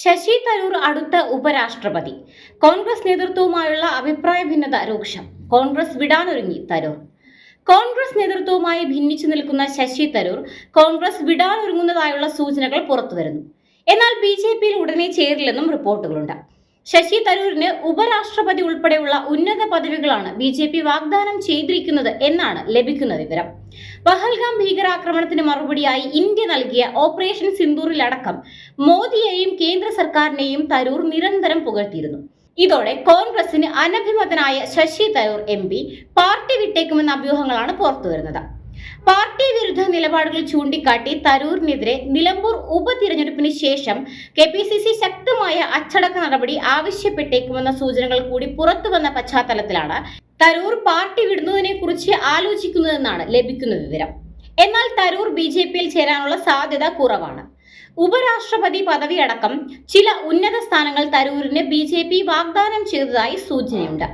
ശശി തരൂർ അടുത്ത ഉപരാഷ്ട്രപതി. കോൺഗ്രസ് നേതൃത്വവുമായുള്ള അഭിപ്രായ ഭിന്നത രൂക്ഷം. കോൺഗ്രസ് വിടാനൊരുങ്ങി തരൂർ. കോൺഗ്രസ് നേതൃത്വവുമായി ഭിന്നിച്ചു നിൽക്കുന്ന ശശി തരൂർ കോൺഗ്രസ് വിടാനൊരുങ്ങുന്നതായുള്ള സൂചനകൾ പുറത്തുവരുന്നു. എന്നാൽ ബി ജെ പിയിൽ ഉടനെ ചേരില്ലെന്നും റിപ്പോർട്ടുകളുണ്ട്. ശശി തരൂരിന് ഉപരാഷ്ട്രപതി ഉൾപ്പെടെയുള്ള ഉന്നത പദവികളാണ് ബി ജെ പി വാഗ്ദാനം ചെയ്തിരിക്കുന്നത് എന്നാണ് ലഭിക്കുന്ന വിവരം. പഹൽഗാം ഭീകരാക്രമണത്തിന് മറുപടിയായി ഇന്ത്യ നൽകിയ ഓപ്പറേഷൻ സിന്ദൂറിലടക്കം മോദിയെയും കേന്ദ്ര സർക്കാരിനെയും തരൂർ നിരന്തരം പുകഴ്ത്തിയിരുന്നു. ഇതോടെ കോൺഗ്രസിന് അനഭിമതനായ ശശി തരൂർ എം പാർട്ടി വിട്ടേക്കുമെന്ന അഭ്യൂഹങ്ങളാണ് പുറത്തുവരുന്നത്. പാർട്ടി വിരുദ്ധ നിലപാടുകൾ ചൂണ്ടിക്കാട്ടി തരൂരിനെതിരെ നിലമ്പൂർ ഉപതിരഞ്ഞെടുപ്പിന് ശേഷം കെ പി സി സി ശക്തമായ അച്ചടക്ക നടപടി ആവശ്യപ്പെട്ടേക്കുമെന്ന സൂചനകൾ കൂടി പുറത്തുവന്ന പശ്ചാത്തലത്തിലാണ് തരൂർ പാർട്ടി വിടുന്നതിനെ കുറിച്ച് ആലോചിക്കുന്നതെന്നാണ് ലഭിക്കുന്ന വിവരം. എന്നാൽ തരൂർ ബി ജെ പിയിൽ ചേരാനുള്ള സാധ്യത കുറവാണ്. ഉപരാഷ്ട്രപതി പദവിയടക്കം ചില ഉന്നത സ്ഥാനങ്ങൾ തരൂരിന് ബി ജെ പി വാഗ്ദാനം ചെയ്തതായി സൂചനയുണ്ട്.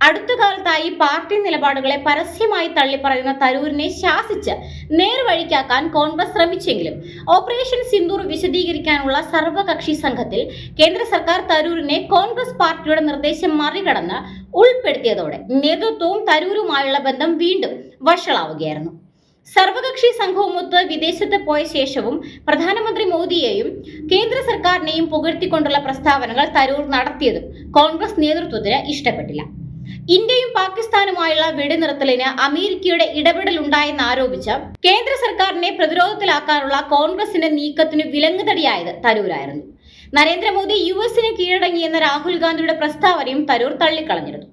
അടുത്ത കാലത്തായി പാർട്ടി നിലപാടുകളെ പരസ്യമായി തള്ളിപ്പറയുന്ന തരൂരിനെ ശാസിച്ച് നേർവഴിക്കാക്കാൻ കോൺഗ്രസ് ശ്രമിച്ചെങ്കിലും ഓപ്പറേഷൻ സിന്ദൂർ വിശദീകരിക്കാനുള്ള സർവകക്ഷി സംഘത്തിൽ കേന്ദ്ര സർക്കാർ തരൂരിനെ കോൺഗ്രസ് പാർട്ടിയുടെ നിർദ്ദേശം മറികടന്ന് ഉൾപ്പെടുത്തിയതോടെ നേതൃത്വവും തരൂരുമായുള്ള ബന്ധം വീണ്ടും വഷളാവുകയായിരുന്നു. സർവകക്ഷി സംഘവുമൊത്ത് വിദേശത്ത് പോയ ശേഷവും പ്രധാനമന്ത്രി മോദിയെയും കേന്ദ്ര സർക്കാരിനെയും പുകഴ്ത്തിക്കൊണ്ടുള്ള പ്രസ്താവനകൾ തരൂർ നടത്തിയതും കോൺഗ്രസ് നേതൃത്വത്തിന് ഇഷ്ടപ്പെട്ടില്ല. ഇന്ത്യയും പാകിസ്ഥാനുമായുള്ള വെടിനിർത്തലിന് അമേരിക്കയുടെ ഇടപെടലുണ്ടായെന്ന് ആരോപിച്ച് കേന്ദ്ര സർക്കാരിനെ പ്രതിരോധത്തിലാക്കാനുള്ള കോൺഗ്രസിന്റെ നീക്കത്തിന് വിലങ്ങുതടിയായത് തരൂരായിരുന്നു. നരേന്ദ്രമോദി യു എസിന് കീഴടങ്ങിയെന്ന രാഹുൽ ഗാന്ധിയുടെ പ്രസ്താവനയും തരൂർ തള്ളിക്കളഞ്ഞിരുന്നു.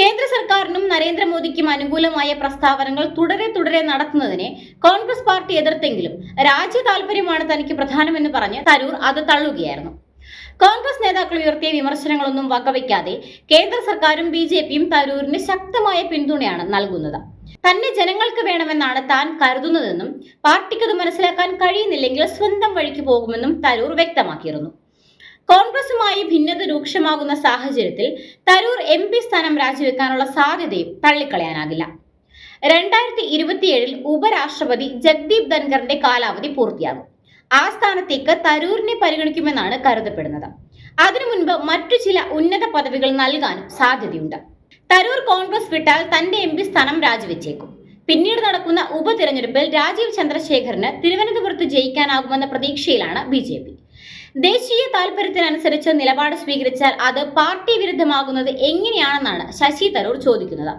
കേന്ദ്ര സർക്കാരിനും നരേന്ദ്രമോദിക്കും അനുകൂലമായ പ്രസ്താവനകൾ തുടരെ തുടരെ നടത്തുന്നതിനെ കോൺഗ്രസ് പാർട്ടി എതിർത്തെങ്കിലും രാജ്യ താല്പര്യമാണ് തനിക്ക് പ്രധാനമെന്ന് പറഞ്ഞ് തരൂർ അത് തള്ളുകയായിരുന്നു. കോൺഗ്രസ് നേതാക്കൾ ഉയർത്തിയ വിമർശനങ്ങളൊന്നും വകവയ്ക്കാതെ കേന്ദ്ര സർക്കാരും ബി ജെ പിയും തരൂരിന് ശക്തമായ പിന്തുണയാണ് നൽകുന്നത്. തന്നെ ജനങ്ങൾക്ക് വേണമെന്നാണ് താൻ കരുതുന്നതെന്നും പാർട്ടിക്കത് മനസ്സിലാക്കാൻ കഴിയുന്നില്ലെങ്കിൽ സ്വന്തം വഴിക്ക് പോകുമെന്നും തരൂർ വ്യക്തമാക്കിയിരുന്നു. കോൺഗ്രസുമായി ഭിന്നത രൂക്ഷമാകുന്ന സാഹചര്യത്തിൽ തരൂർ എം പി സ്ഥാനം രാജിവെക്കാനുള്ള സാധ്യതയും തള്ളിക്കളയാനാകില്ല. രണ്ടായിരത്തി ഇരുപത്തിയേഴിൽ ഉപരാഷ്ട്രപതി ജഗ്ദീപ് ധൻഖറിന്റെ കാലാവധി പൂർത്തിയാകും. ആ സ്ഥാനത്തേക്ക് തരൂരിനെ പരിഗണിക്കുമെന്നാണ് കരുതപ്പെടുന്നത്. അതിനു മുൻപ് മറ്റു ചില ഉന്നത പദവികൾ നൽകാനും സാധ്യതയുണ്ട്. തരൂർ കോൺഗ്രസ് വിട്ടാൽ തന്റെ എം സ്ഥാനം രാജിവെച്ചേക്കും. പിന്നീട് നടക്കുന്ന ഉപതിരഞ്ഞെടുപ്പിൽ രാജീവ് ചന്ദ്രശേഖറിന് തിരുവനന്തപുരത്ത് ജയിക്കാനാകുമെന്ന പ്രതീക്ഷയിലാണ് ബി ജെ പി. ദേശീയ താല്പര്യത്തിനനുസരിച്ച് നിലപാട് സ്വീകരിച്ചാൽ അത് പാർട്ടി വിരുദ്ധമാകുന്നത് എങ്ങനെയാണെന്നാണ് ശശി തരൂർ ചോദിക്കുന്നത്.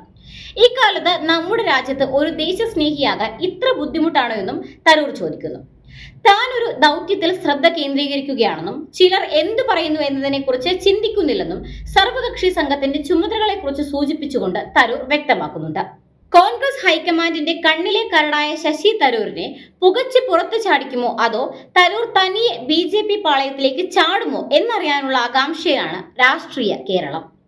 ഇക്കാലത്ത് നമ്മുടെ രാജ്യത്ത് ഒരു ദേശസ്നേഹിയാകാൻ ഇത്ര ബുദ്ധിമുട്ടാണോ എന്നും തരൂർ ചോദിക്കുന്നു. താൻ ഒരു ദൗത്യത്തിൽ ശ്രദ്ധ കേന്ദ്രീകരിക്കുകയാണെന്നും ചിലർ എന്തു പറയുന്നു എന്നതിനെക്കുറിച്ച് ചിന്തിക്കുന്നില്ലെന്നും സർവകക്ഷി സംഘത്തിന്റെ ചുമതലകളെക്കുറിച്ച് സൂചിപ്പിച്ചുകൊണ്ട് തരൂർ വ്യക്തമാക്കുന്നുണ്ട്. കോൺഗ്രസ് ഹൈക്കമാൻഡിന്റെ കണ്ണിലെ കരടായ ശശി തരൂരിനെ പുകച്ച് പുറത്തു ചാടിക്കുമോ അതോ തരൂർ തനിയെ ബി ജെ പി പാളയത്തിലേക്ക് ചാടുമോ എന്നറിയാനുള്ള ആകാംക്ഷയാണ് രാഷ്ട്രീയ കേരളം.